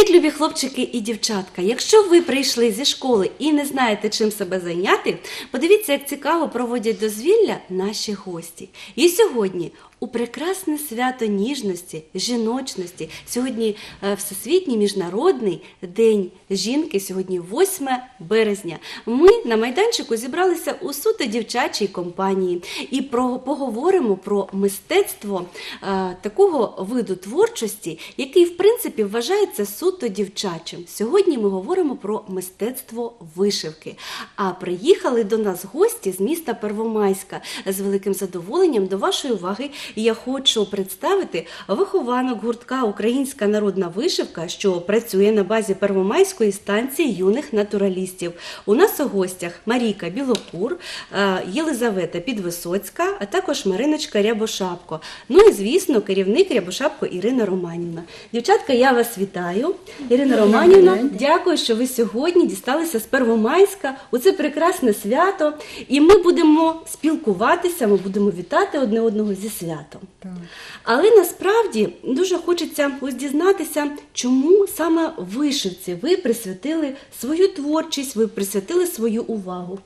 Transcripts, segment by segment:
Привіт, любі хлопчики і дівчатка! Якщо ви прийшли зі школи і не знаєте, чим себе зайняти, подивіться, як цікаво проводять дозвілля наші гості. І сьогодні у прекрасне свято ніжності, жіночності. Сьогодні е, Всесвітній міжнародний день жінки, сьогодні 8 березня. Ми на майданчику зібралися у суто дівчачій компанії і про, поговоримо про мистецтво е, такого виду творчості, який в принципі вважається суто дівчачим. Сьогодні ми говоримо про мистецтво вишивки. А приїхали до нас гості з міста Первомайська з великим задоволенням до вашої уваги. Я хочу представити вихованок гуртка Українська народна вишивка, що працює на базі Первомайської станції юних натуралістів. У нас у гостях Марійка Білокур, е, Єлизавета Підвисоцька, а також Мариночка Рябошапко. Ну і звісно, керівник Рябошапко Ірина Романівна. Дівчатка, я вас вітаю. Ірина Романівна, дякую, що ви сьогодні дісталися з Первомайська у це прекрасне свято. І ми будемо спілкуватися, ми будемо вітати одне одного зі святом. Так. Але насправді дуже хочеться ось дізнатися, чому саме вишивці ви присвятили свою творчість, ви присвятили свою увагу.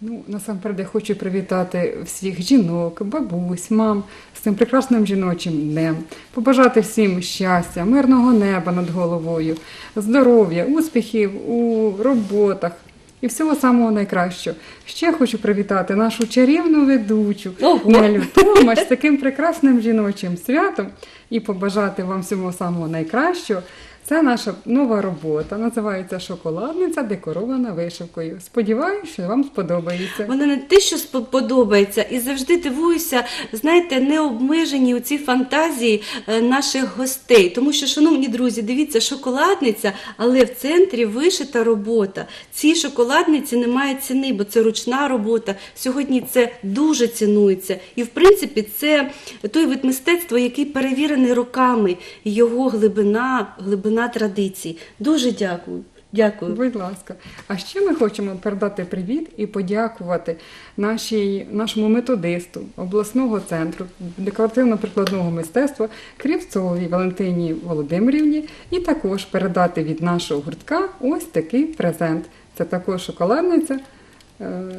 Ну, насамперед я хочу привітати всіх жінок, бабусь, мам з цим прекрасним жіночим днем, побажати всім щастя, мирного неба над головою, здоров'я, успіхів у роботах і всього самого найкращого. Ще хочу привітати нашу чарівну ведучу! Нелю Томаш з таким прекрасним жіночим святом і побажати вам всього самого найкращого. Це наша нова робота, називається Шоколадниця декорована вишивкою. Сподіваюся, що вам сподобається. Вона не те, що спо- подобається, і завжди дивуюся, знаєте, не обмежені у цій фантазії е, наших гостей. Тому що, шановні друзі, дивіться, шоколадниця, але в центрі вишита робота. Цій шоколадниці немає ціни, бо це ручна робота. Сьогодні це дуже цінується. І в принципі, це той вид мистецтва, який перевірений роками. Його глибина, глибина традицій. Дуже дякую. Дякую. Будь ласка. А ще ми хочемо передати привіт і подякувати нашій, нашому методисту обласного центру декоративно-прикладного мистецтва Кривцовій Валентині Володимирівні і також передати від нашого гуртка ось такий презент. Це також шоколадниця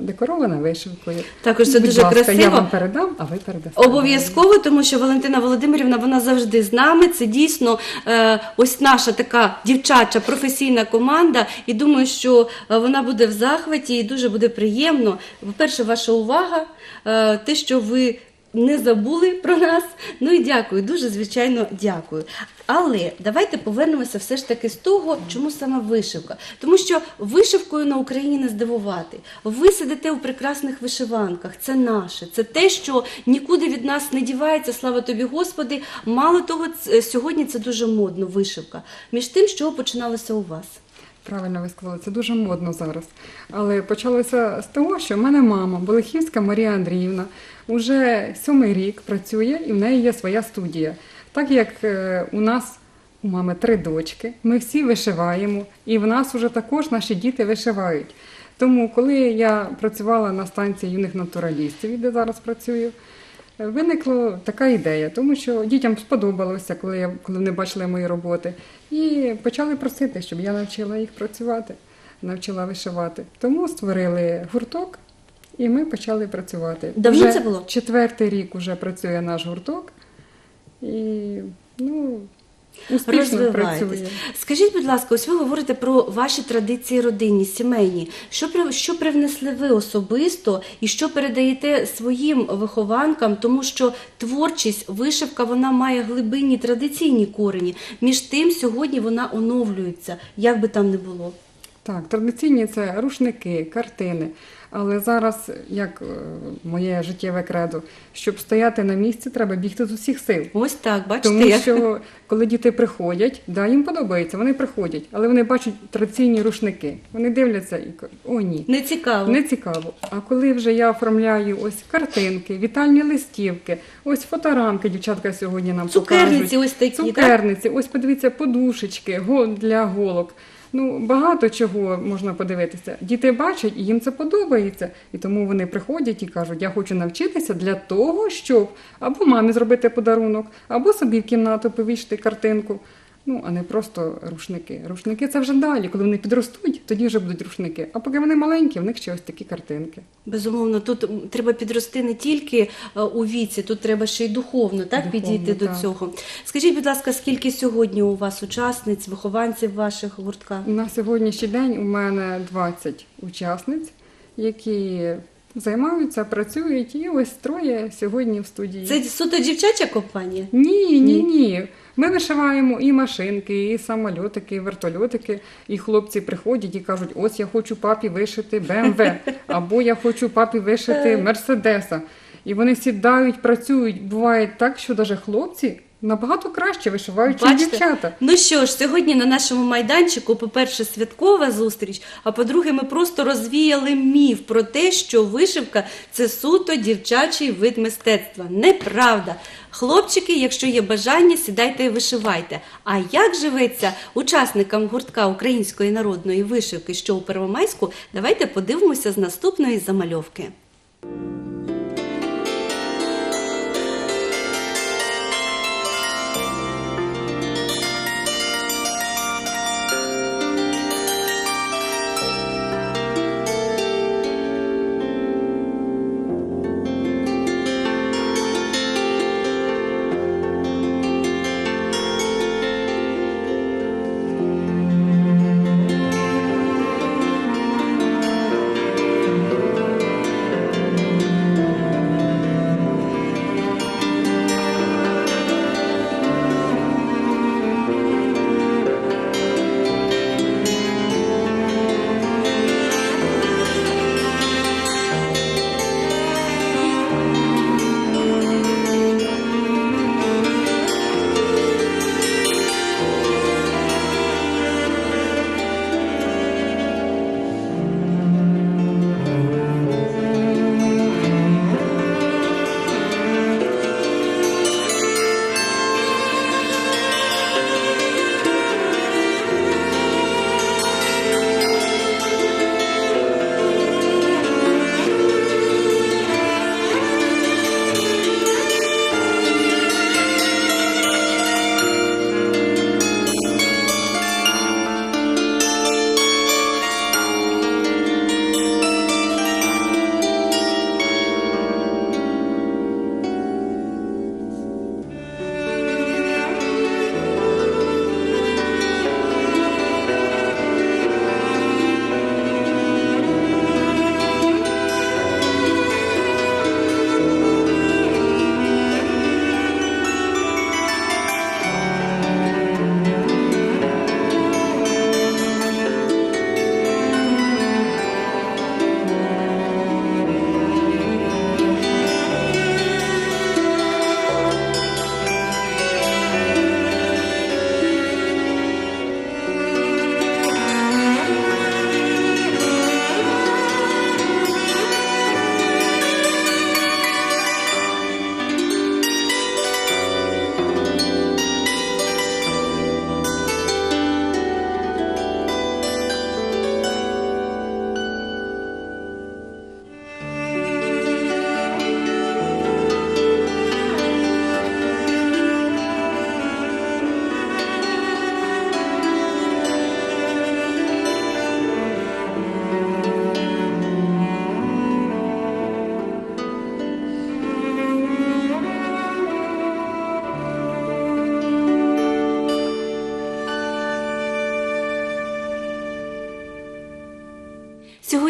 декорована вишивкою. Також це Будь дуже ласка, красиво. Я вам передам, а ви передасте. Обов'язково, тому що Валентина Володимирівна вона завжди з нами. Це дійсно е, ось наша така дівчача професійна команда. І думаю, що е, вона буде в захваті і дуже буде приємно. По-перше, ваша увага, е, те, що ви. Не забули про нас. Ну і дякую, дуже звичайно дякую. Але давайте повернемося все ж таки з того, чому саме вишивка. Тому що вишивкою на Україні не здивувати. Ви сидите у прекрасних вишиванках, це наше, це те, що нікуди від нас не дівається. Слава тобі, Господи. Мало того, сьогодні це дуже модно, вишивка. Між тим, що починалося у вас. Правильно ви сказали, це дуже модно зараз. Але почалося з того, що в мене мама, Болехівська Марія Андріївна, уже сьомий рік працює і в неї є своя студія. Так як е, у нас у мами три дочки, ми всі вишиваємо, і в нас уже також наші діти вишивають. Тому, коли я працювала на станції юних натуралістів, де зараз працюю, е, виникла така ідея, тому що дітям сподобалося, коли, я, коли вони бачили мої роботи, і почали просити, щоб я навчила їх працювати, навчила вишивати. Тому створили гурток, і ми почали працювати. Давно Вже це було? Четвертий рік вже працює наш гурток, і ну, успішно працює. Скажіть, будь ласка, ось ви говорите про ваші традиції родинні, сімейні. Що що привнесли ви особисто і що передаєте своїм вихованкам, тому що творчість, вишивка, вона має глибинні традиційні корені. Між тим, сьогодні вона оновлюється, як би там не було. Так, традиційні це рушники, картини. Але зараз, як е, моє життєве кредо, щоб стояти на місці, треба бігти з усіх сил. Ось так, бачите, Тому що коли діти приходять, да, їм подобається, вони приходять, але вони бачать традиційні рушники. Вони дивляться і кажуть, о ні. не цікаво. Не цікаво. А коли вже я оформляю ось картинки, вітальні листівки, ось фоторамки, дівчатка сьогодні нам Цукерниці покажуть. ось такі, так? Ось подивіться, подушечки для голок. Ну, багато чого можна подивитися. Діти бачать і їм це подобається. І тому вони приходять і кажуть, я хочу навчитися для того, щоб або мамі зробити подарунок, або собі в кімнату повішити картинку. Ну, а не просто рушники. Рушники це вже далі. Коли вони підростуть, тоді вже будуть рушники. А поки вони маленькі, в них ще ось такі картинки. Безумовно, тут треба підрости не тільки е, у віці, тут треба ще й духовно, так Духовно, підійти до цього. Скажіть, будь ласка, скільки сьогодні у вас учасниць, вихованців ваших гуртка? На сьогоднішній день у мене 20 учасниць, які займаються, працюють, і ось троє сьогодні в студії. Це суто дівчача компанія? Ні, ні, ні. Ми вишиваємо і машинки, і самольотики, і вертольотики. І хлопці приходять і кажуть: ось я хочу папі вишити БМВ, або я хочу папі вишити Мерседеса. І вони сідають, працюють. Буває так, що навіть хлопці набагато краще вишивають, ніж дівчата. Ну що ж, сьогодні на нашому майданчику, по-перше, святкова зустріч, а по-друге, ми просто розвіяли міф про те, що вишивка це суто дівчачий вид мистецтва. Неправда. Хлопчики, якщо є бажання, сідайте і вишивайте. А як живеться учасникам гуртка української народної вишивки, що у Первомайську, давайте подивимося з наступної замальовки.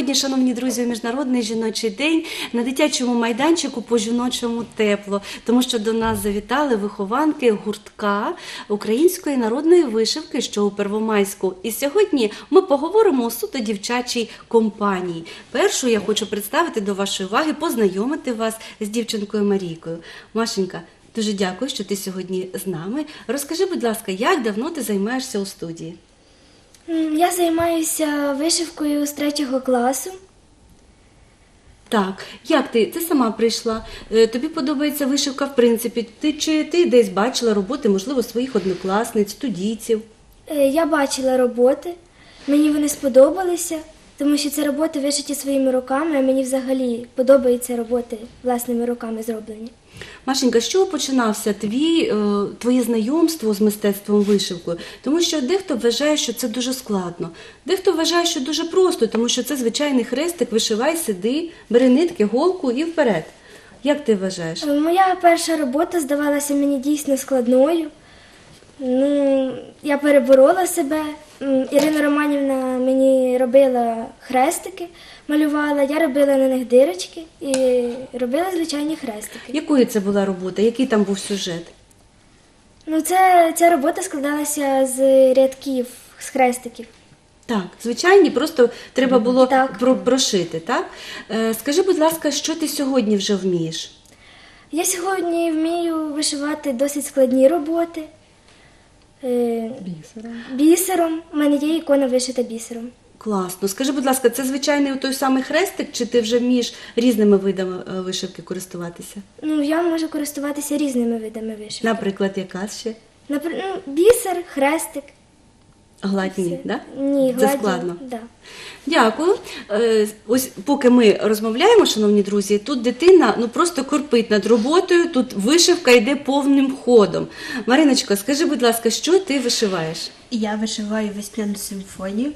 Сьогодні, шановні друзі, міжнародний жіночий день на дитячому майданчику по жіночому тепло, тому що до нас завітали вихованки гуртка української народної вишивки, що у Первомайську. І сьогодні ми поговоримо у суто дівчачій компанії. Першу я хочу представити до вашої уваги, познайомити вас з дівчинкою Марійкою. Машенька. Дуже дякую, що ти сьогодні з нами. Розкажи, будь ласка, як давно ти займаєшся у студії? Я займаюся вишивкою з третього класу. Так, як ти? Ти сама прийшла. Е, Тобі подобається вишивка в принципі. Ти чи ти десь бачила роботи, можливо, своїх однокласниць, студійців? Е, Я бачила роботи, мені вони сподобалися, тому що це роботи вишиті своїми руками, а мені взагалі подобаються роботи власними руками зроблені. Машенька, з чого починався твій, е, твоє знайомство з мистецтвом вишивкою? Тому що дехто вважає, що це дуже складно, дехто вважає, що дуже просто, тому що це звичайний хрестик, вишивай, сиди, бери нитки, голку і вперед. Як ти вважаєш? Е, Моя перша робота здавалася мені дійсно складною. Ну, я переборола себе. Ірина Романівна мені робила хрестики, малювала, я робила на них дирочки і робила звичайні хрестики. Якою це була робота? Який там був сюжет? Ну, це, ця робота складалася з рядків, з хрестиків. Так, звичайні, просто треба було Так. про- прошити, так? Е, скажи, будь ласка, що ти сьогодні вже вмієш? Я сьогодні вмію вишивати досить складні роботи. Е, Бісером. Бісером. У мене є ікона вишита бісером. Класно. Скажи, будь ласка, це звичайний той самий хрестик, чи ти вже вмієш різними видами е, вишивки користуватися? Ну, я можу користуватися різними видами вишивки. Наприклад, яка ще? Наприклад, ну, бісер, хрестик. Гладні, да? Ні, Це гладі, складно. Да. Дякую. Е, Ось поки ми розмовляємо, шановні друзі, тут дитина ну просто корпить над роботою, тут вишивка йде повним ходом. Мариночко, скажи, будь ласка, що ти вишиваєш? Я вишиваю весняну симфонію,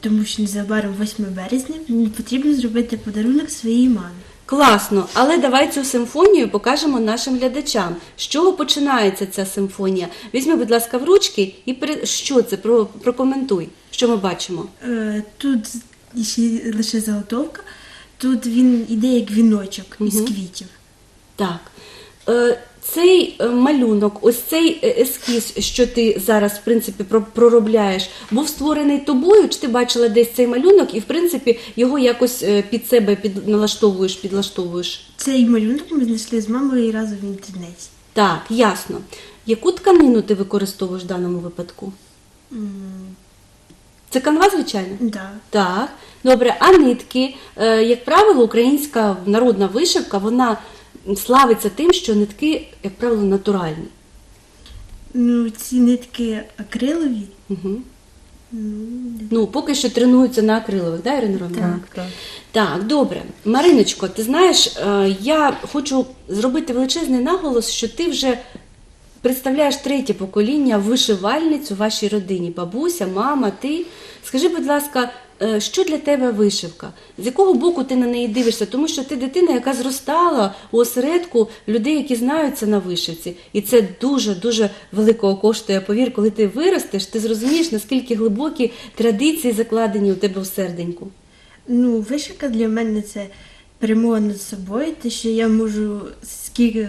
тому що незабаром 8 березня мені потрібно зробити подарунок своїй мамі. Класно, але давай цю симфонію покажемо нашим глядачам. З чого починається ця симфонія? Візьми, будь ласка, в ручки і пере... що це? Про... Прокоментуй, що ми бачимо. Е, Тут ще лише заготовка, тут він іде як віночок із квітів. Так. Цей е, малюнок, ось цей е, ескіз, що ти зараз, в принципі, проробляєш, був створений тобою, чи ти бачила десь цей малюнок і, в принципі, його якось е, під себе під... налаштовуєш, підлаштовуєш? Цей малюнок ми знайшли з мамою разом в інтернеті. Так, ясно. Яку тканину ти використовуєш в даному випадку? Це канва, звичайно? Да. Так, добре, а нитки, як правило, українська народна вишивка, вона славиться тим, що нитки, як правило, натуральні. Ну, ці нитки акрилові. Угу. Ну, Ну, поки що тренуються на акрилових, да, Ірина Романівна? Так, так. Так, добре. Мариночко, ти знаєш, е, я хочу зробити величезний наголос, що ти вже представляєш третє покоління вишивальниць у вашій родині. Бабуся, мама, ти. Скажи, будь ласка, що для тебе вишивка? З якого боку ти на неї дивишся? Тому що ти дитина, яка зростала у осередку людей, які знаються на вишивці. І це дуже-дуже великого коштує. Повір, коли ти виростеш, ти зрозумієш, наскільки глибокі традиції закладені у тебе в серденьку. Ну, вишивка для мене це перемога над собою, те, що я можу скільки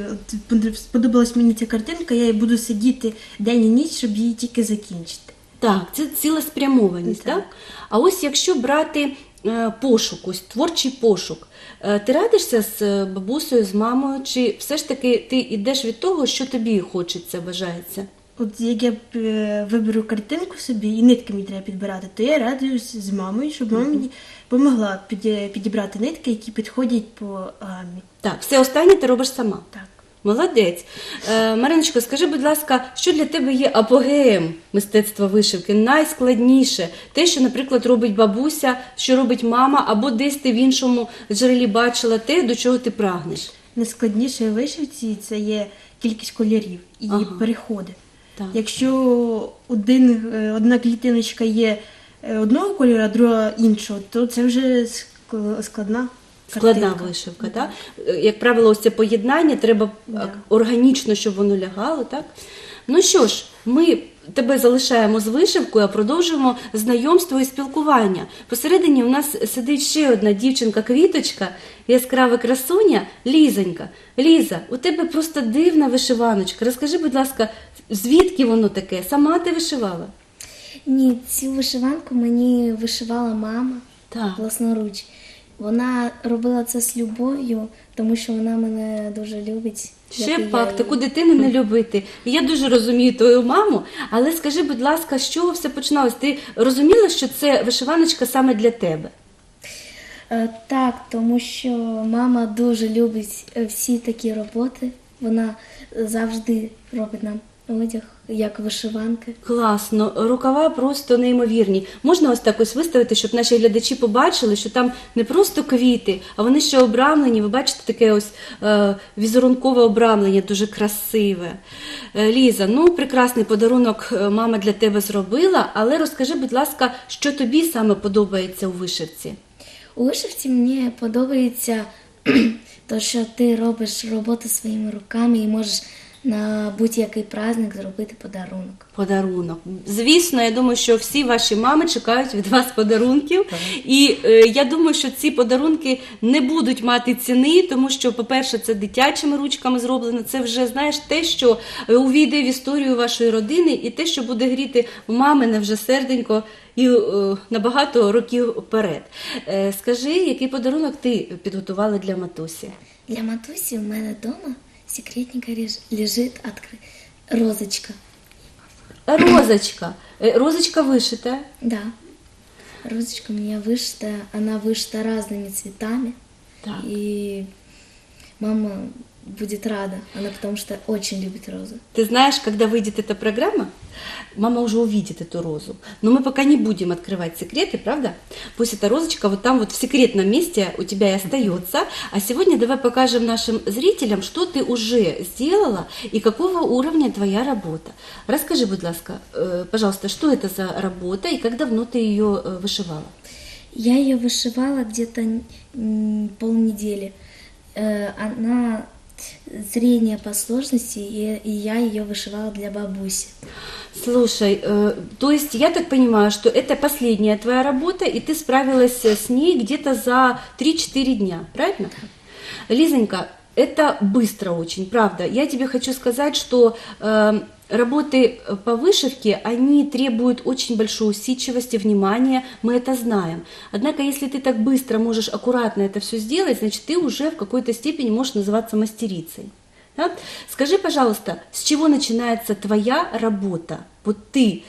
сподобалась мені ця картинка, я буду сидіти день і ніч, щоб її тільки закінчити. Так, це цілеспрямованість, так. Так. А ось якщо брати е, пошук, ось творчий пошук, е, ти радишся з е, бабусею, з мамою, чи все ж таки ти йдеш від того, що тобі хочеться, бажається? От як я виберу картинку собі і нитки мені треба підбирати, то я радуюсь з мамою, щоб мама мені допомогла підібрати нитки, які підходять по гамі. Так, все останнє ти робиш сама. Так. Молодець. Е, Мариночко, скажи, будь ласка, що для тебе є апогеєм мистецтва вишивки? Найскладніше те, що, наприклад, робить бабуся, що робить мама, або десь ти в іншому джерелі бачила те, до чого ти прагнеш. Найскладніше в вишивці це є кількість кольорів і Ага. переходи. Так. Якщо один, е, одна клітиночка є е, одного кольору, а друга іншого, то це вже складна Складна картинка. вишивка, так? Е, Як правило, ось це поєднання треба Да. е, органічно, щоб воно лягало, так? Ну що ж, ми тебе залишаємо з вишивкою, а продовжуємо знайомство і спілкування. Посередині у нас сидить ще одна дівчинка-квіточка, яскрава красуня, Лізонька. Ліза, у тебе просто дивна вишиваночка. Розкажи, будь ласка, звідки воно таке? Сама ти вишивала? Ні, цю вишиванку мені вишивала мама Так. власноруч. Вона робила це з любов'ю, тому що вона мене дуже любить. Ще пак, таку дитину не любити. Я дуже розумію твою маму, але скажи, будь ласка, з чого все починалось? Ти розуміла, що це вишиваночка саме для тебе? Е, Так, тому що мама дуже любить е, всі такі роботи. Вона завжди робить нам одяг, як вишиванки. Класно, рукава просто неймовірні. Можна ось так ось виставити, щоб наші глядачі побачили, що там не просто квіти, а вони ще обрамлені. Ви бачите таке ось е, візерункове обрамлення, дуже красиве. Е, Ліза, ну прекрасний подарунок е, мама для тебе зробила, але розкажи, будь ласка, що тобі саме подобається у вишивці? У вишивці мені подобається те, що ти робиш роботу своїми руками і можеш на будь-який праздник зробити подарунок. Подарунок. Звісно, я думаю, що всі ваші мами чекають від вас подарунків. І е, я думаю, що ці подарунки не будуть мати ціни, тому що, по-перше, це дитячими ручками зроблено. Це вже знаєш те, що е, увійде в історію вашої родини, і те, що буде гріти мамине вже серденько і е, на багато років вперед. Е, скажи, який подарунок ти підготувала для матусі? Для матусі у мене вдома секретненько леж- лежить откры... розочка. Розочка. Е, Розочка вишита. Да. Розочка у меня вышита, она вышита разными цветами. Так. И мама будет рада, она потому что очень любит розы. Ты знаешь, когда выйдет эта программа, мама уже увидит эту розу. Но мы пока не будем открывать секреты, правда? Пусть эта розочка вот там вот в секретном месте у тебя и остается. А сегодня давай покажем нашим зрителям, что ты уже сделала и какого уровня твоя работа. Расскажи, будь ласка, э, пожалуйста, что это за работа и как давно ты ее э, вышивала? Я ее вышивала где-то полнедели. Э, Она средняя по сложности, и, я ее вышивала для бабуси. Слушай, э, то есть я так понимаю, что это последняя твоя работа, и ты справилась с ней где-то за 3-4 дня, правильно? Лизонька, это быстро очень, правда. Я тебе хочу сказать, что э, работы по вышивке, они требуют очень большой усидчивости, внимания, мы это знаем. Однако, если ты так быстро можешь аккуратно это все сделать, значит, ты уже в какой-то степени можешь называться мастерицей. Да? Скажи, пожалуйста, с чего начинается твоя работа? Вот ты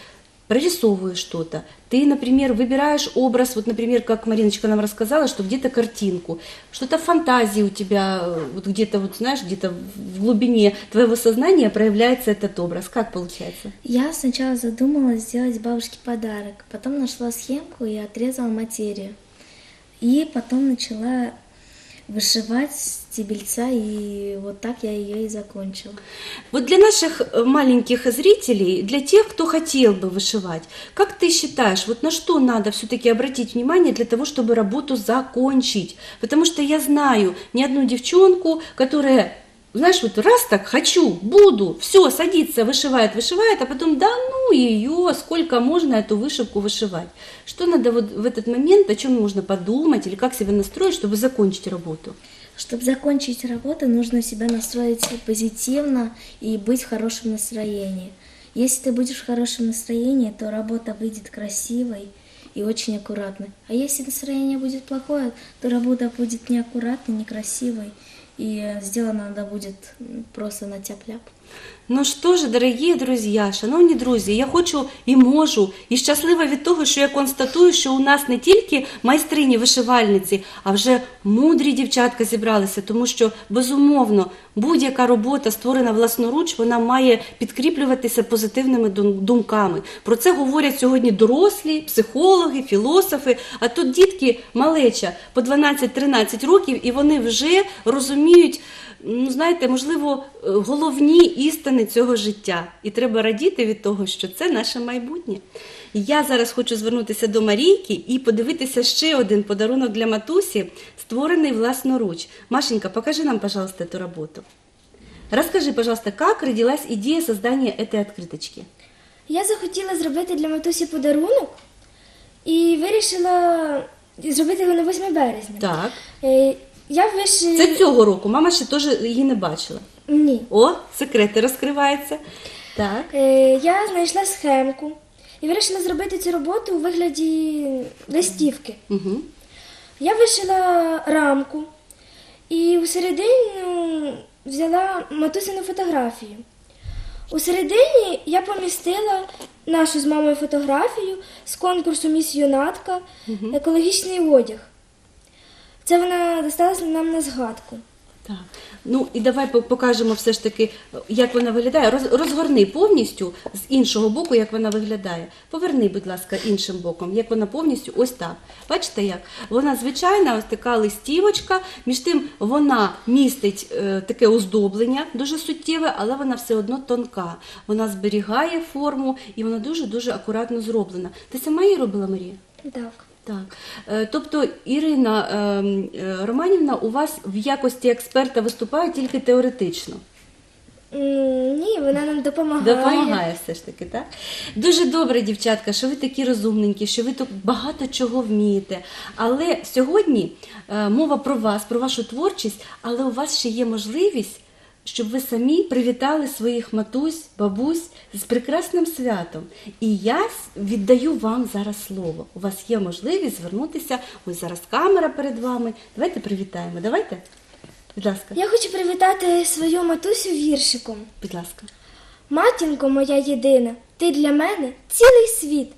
прорисовываешь что-то, ты, например, выбираешь образ, вот, например, как Мариночка нам рассказала, что где-то картинку, что-то фантазии у тебя, э, вот где-то, вот знаешь, где-то в глубине твоего сознания проявляется этот образ. Как получается? Я сначала задумалась сделать бабушке подарок, потом нашла схемку и отрезала материю. И потом начала вышивать стебельца, и вот так я ее и закончила. Вот для наших э, маленьких зрителей, для тех, кто хотел бы вышивать, как ты считаешь, вот на что надо все-таки обратить внимание для того, чтобы работу закончить? Потому что я знаю ни одну девчонку, которая знаешь, вот раз так хочу, буду, все, садится, вышивает, вышивает, а потом, да ну ее, сколько можно эту вышивку вышивать. Что надо вот в этот момент, о чем нужно подумать или как себя настроить, чтобы закончить работу? Чтобы закончить работу, нужно себя настроить позитивно и быть в хорошем настроении. Если ты будешь в хорошем настроении, то работа выйдет красивой и очень аккуратной. А если настроение будет плохое, то работа будет неаккуратной, некрасивой, и сделано надо будет просто на тяп-ляп. Ну що ж, дорогі друзі, шановні друзі, я хочу і можу, і щаслива від того, що я констатую, що у нас не тільки майстрині вишивальниці, а вже мудрі дівчатка зібралися, тому що безумовно будь-яка робота, створена власноруч, вона має підкріплюватися позитивними думками. Про це говорять сьогодні дорослі, психологи, філософи. А тут дітки малеча по 12-13 років, і вони вже розуміють ну знаєте, можливо, е, головні істини цього життя. І треба радіти від того, що це наше майбутнє. Я зараз хочу звернутися до Марійки і подивитися ще один подарунок для матусі, створений власноруч. Машенька, покажи нам, пожалуйста, эту работу. Расскажи, пожалуйста, как родилась идея создания этой открыточки? Я захотіла зробити для матусі подарунок і вирішила зробити його на 8 березня. Так. я вишила... Це цього року. Мама ще теж її не бачила. Ні. О, секрети розкриваються. Так. Е, Я знайшла схемку і вирішила зробити цю роботу у вигляді листівки. Угу. Я вишила рамку і у середину взяла матусину фотографію. У середині я помістила нашу з мамою фотографію з конкурсу Міс Юнатка екологічний одяг. Це вона досталася нам на згадку. Так. Ну і давай по- покажемо все ж таки, як вона виглядає. Роз, розгорни повністю з іншого боку, як вона виглядає. Поверни, будь ласка, іншим боком, як вона повністю ось так. Бачите як? Вона звичайна, ось така листівочка. Між тим вона містить е, таке оздоблення, дуже суттєве, але вона все одно тонка. Вона зберігає форму і вона дуже-дуже акуратно зроблена. Ти сама її робила, Марія? Так. Так, Е, тобто Ірина ем, е, Романівна у вас в якості експерта виступає тільки теоретично. Ні, вона нам допомагає. Допомагає все ж таки, так? Дуже добре, дівчатка, що ви такі розумненькі, що ви тут багато чого вмієте. Але сьогодні е, мова про вас, про вашу творчість, але у вас ще є можливість, щоб ви самі привітали своїх матусь, бабусь з прекрасним святом. І я віддаю вам зараз слово. У вас є можливість звернутися. Ось зараз камера перед вами. Давайте привітаємо. Давайте. Будь ласка, Я хочу привітати свою матусю віршиком. будь ласка. Матінко моя єдина, ти для мене цілий світ.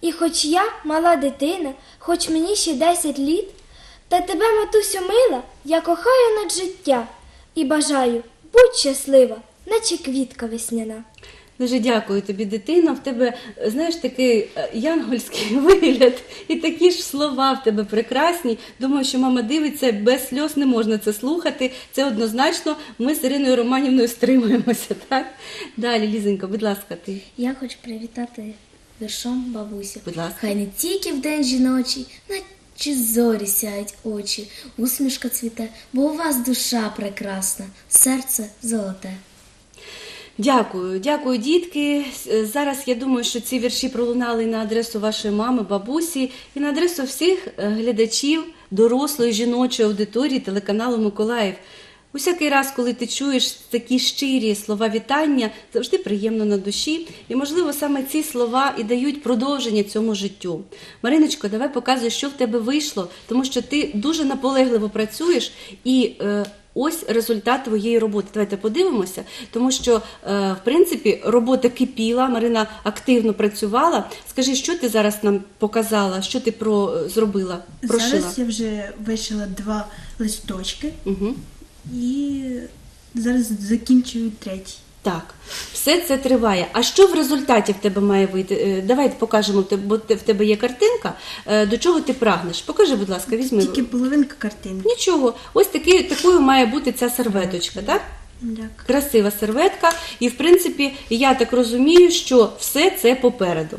І хоч я мала дитина, хоч мені ще 10 літ, та тебе, матусю, мила, я кохаю над життя і бажаю, будь щаслива, наче квітка весняна. Дуже дякую тобі, дитино. В тебе, знаєш, такий е, янгольський вигляд і такі ж слова в тебе прекрасні. Думаю, що мама дивиться, без сльоз не можна це слухати. Це однозначно. Ми з Іриною Романівною стримуємося. Так? Далі, Лізенько, будь ласка, ти. Я хочу привітати віршом бабусю. Будь ласка. Хай не тільки в день жіночий, наче зорі сяють очі, усмішка цвіте, бо у вас душа прекрасна, серце золоте. Дякую, дякую, дітки. Зараз я думаю, що ці вірші пролунали на адресу вашої мами, бабусі і на адресу всіх е, глядачів дорослої жіночої аудиторії телеканалу Миколаїв. Усякий раз, коли ти чуєш такі щирі слова вітання, завжди приємно на душі. І, можливо, саме ці слова і дають продовження цьому життю. Мариночко, давай показуй, що в тебе вийшло, тому що ти дуже наполегливо працюєш і. Е, Ось результат твоєї роботи. Давайте подивимося, тому що е, в принципі робота кипіла. Марина активно працювала. Скажи, що ти зараз нам показала? Що ти про зробила? Прошила? Зараз я вже вишила два листочки Угу. І зараз закінчую третій. Так, все це триває. А що в результаті в тебе має вийти? Е, Давайте покажемо, бо в тебе є картинка. Е, До чого ти прагнеш? Покажи, будь ласка, візьми. Тільки половинка картинки. Нічого, ось таки, такою має бути ця серветочка, так? Дякую. красива серветка, і в принципі я так розумію, що все це попереду.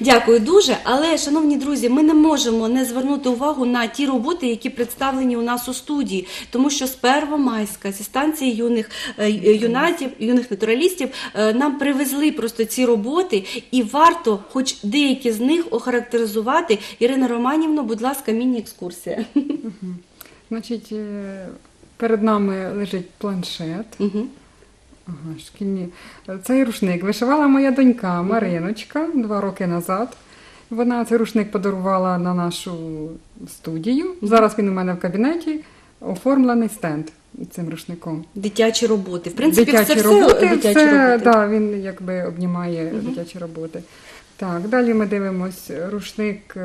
Дякую дуже. Але, шановні друзі, ми не можемо не звернути увагу на ті роботи, які представлені у нас у студії, тому що з Первомайська, зі станції юних е, юнатів, юних натуралістів, е, нам привезли просто ці роботи, і варто, хоч деякі з них, охарактеризувати. Ірина Романівна, будь ласка, міні-екскурсія. Значить, е, перед нами лежить планшет. Мгм. Ага, шкільні. Цей рушник вишивала моя донька Мариночка два роки назад. Вона цей рушник подарувала на нашу студію. Зараз він у мене в кабінеті оформлений стенд цим рушником. Дитячі роботи. В принципі, дитячі це все дитячі все, роботи. Да, він якби обнімає дитячі роботи. Так, далі ми дивимось рушник.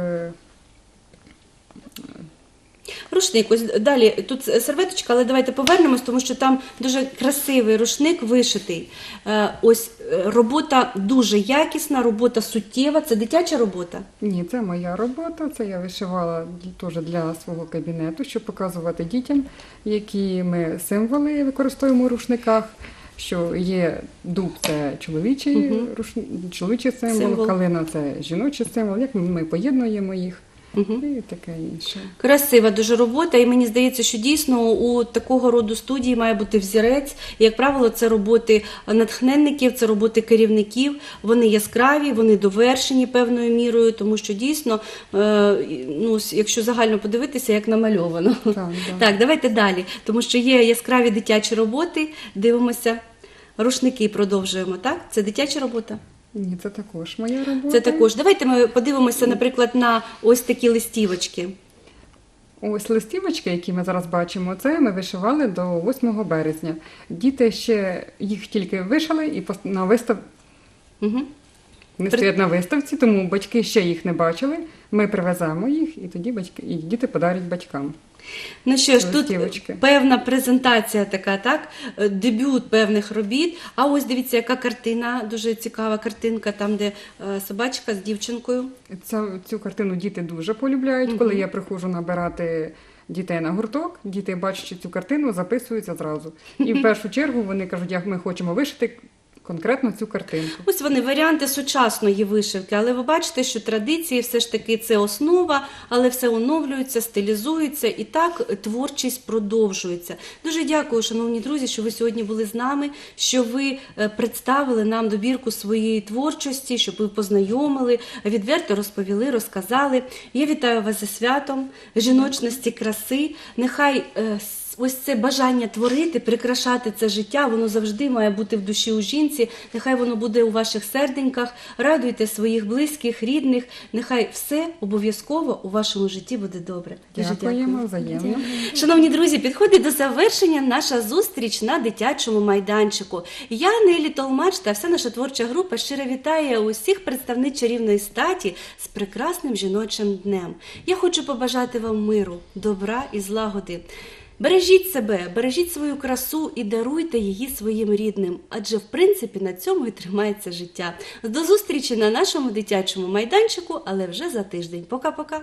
Рушник, ось далі тут серветочка, але давайте повернемось, тому що там дуже красивий рушник вишитий. Е, Ось е, робота дуже якісна, робота суттєва. Це дитяча робота. Ні, це моя робота. Це я вишивала теж для свого кабінету, щоб показувати дітям, які ми символи використовуємо у рушниках. Що є дуб це чоловічий, Мгм. руш... чоловічий символ, Символ. калина це жіночий символ, як ми поєднуємо їх Мгм. і таке інше. Красива дуже робота, і мені здається, що дійсно у такого роду студії має бути взірець. І, як правило, це роботи натхненників, це роботи керівників. Вони яскраві, вони довершені певною мірою, тому що дійсно, е, ну, якщо загально подивитися, як намальовано. Так, да. Так, давайте далі, тому що є яскраві дитячі роботи. Дивимося. Рушники продовжуємо, так? Це дитяча робота? Ні, це також моя робота. Це також. Давайте ми подивимося, наприклад, на ось такі листівочки. Ось листівочки, які ми зараз бачимо, це ми вишивали до 8 березня. Діти ще їх тільки вишили і на вистав... Угу. не При- стоять на виставці, тому батьки ще їх не бачили. Ми привеземо їх, і тоді батьки і діти подарять батькам. Ну що ж, тут певна презентація така, так? Е, Дебют певних робіт. А ось дивіться, яка картина, дуже цікава картинка, там, де е, собачка з дівчинкою. Ця, цю картину діти дуже полюбляють. Коли я приходжу набирати дітей на гурток, діти, бачачи цю картину, записуються зразу. І в першу чергу вони кажуть, як ми хочемо вишити конкретно цю картинку. Ось вони варіанти сучасної вишивки, але ви бачите, що традиції все ж таки це основа, але все оновлюється, стилізується і так творчість продовжується. Дуже дякую, шановні друзі, що ви сьогодні були з нами, що ви е, представили нам добірку своєї творчості, щоб ви познайомили, відверто розповіли, розказали. Я вітаю вас зі святом, жіночності, краси. Нехай е, ось це бажання творити, прикрашати це життя, воно завжди має бути в душі у жінці. Нехай воно буде у ваших серденьках. Радуйте своїх близьких, рідних. Нехай все обов'язково у вашому житті буде добре. Дякуємо взаємно. Шановні друзі, підходить до завершення наша зустріч на дитячому майданчику. Я Нелі Толмач та вся наша творча група щиро вітає усіх представниць чарівної статі з прекрасним жіночим днем. Я хочу побажати вам миру, добра і злагоди. Бережіть себе, бережіть свою красу і даруйте її своїм рідним, адже в принципі на цьому і тримається життя. До зустрічі на нашому дитячому майданчику, але вже за тиждень. Пока-пока.